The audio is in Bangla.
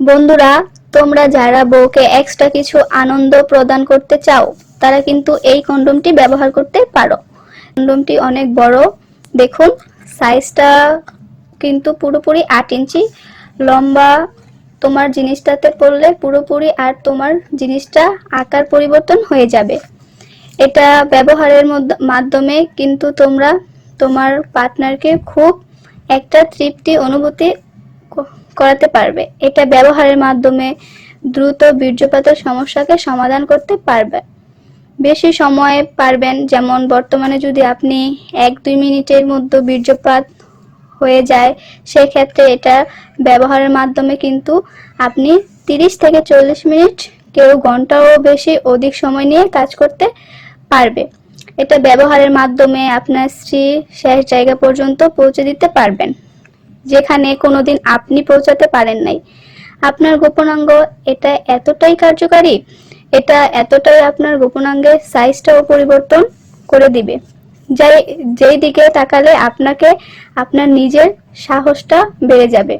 বন্ধুরা, তোমরা যারা বউকে এক্সট্রা কিছু আনন্দ প্রদান করতে চাও, তারা কিন্তু এই কন্ডোমটি ব্যবহার করতে পারো। কন্ডোমটি অনেক বড়, দেখুন সাইজটা কিন্তু পুরোপুরি আট ইঞ্চি, লম্বা তোমার জিনিসটাতে পড়লে পুরোপুরি আর তোমার জিনিসটা আকার পরিবর্তন হয়ে যাবে। এটা ব্যবহারের মধ্য- মাধ্যমে কিন্তু তোমরা তোমার পার্টনারকে খুব একটা তৃপ্তি, অনুভূতি করাতে পারবে। এটা ব্যবহারের মাধ্যমে দ্রুত বীর্যপাতের সমস্যাকে সমাধান করতে পারবে। বেশি সময় পারবেন, যেমন বর্তমানে যদি আপনি এক দুই মিনিটের মধ্যে বীর্যপাত হয়ে যায়, সেক্ষেত্রে এটা ব্যবহারের মাধ্যমে কিন্তু আপনি তিরিশ থেকে চল্লিশ মিনিট কেউ ঘন্টাও বেশি অধিক সময় নিয়ে কাজ করতে পারবে। এটা ব্যবহারের মাধ্যমে আপনার স্ত্রী শেষ জায়গা পর্যন্ত পৌঁছে দিতে পারবেন। যেখানে কোনোদিন আপনি পৌঁছাতে পারেন নাই। আপনার গোপনাঙ্গ এটা এতটাই কার্যকারী, এটা এতটাই আপনার গোপনাঙ্গের সাইজটাও পরিবর্তন করে দিবে। যাই, যেই দিকে তাকালে আপনাকে, আপনার নিজের সাহসটা বেড়ে যাবে।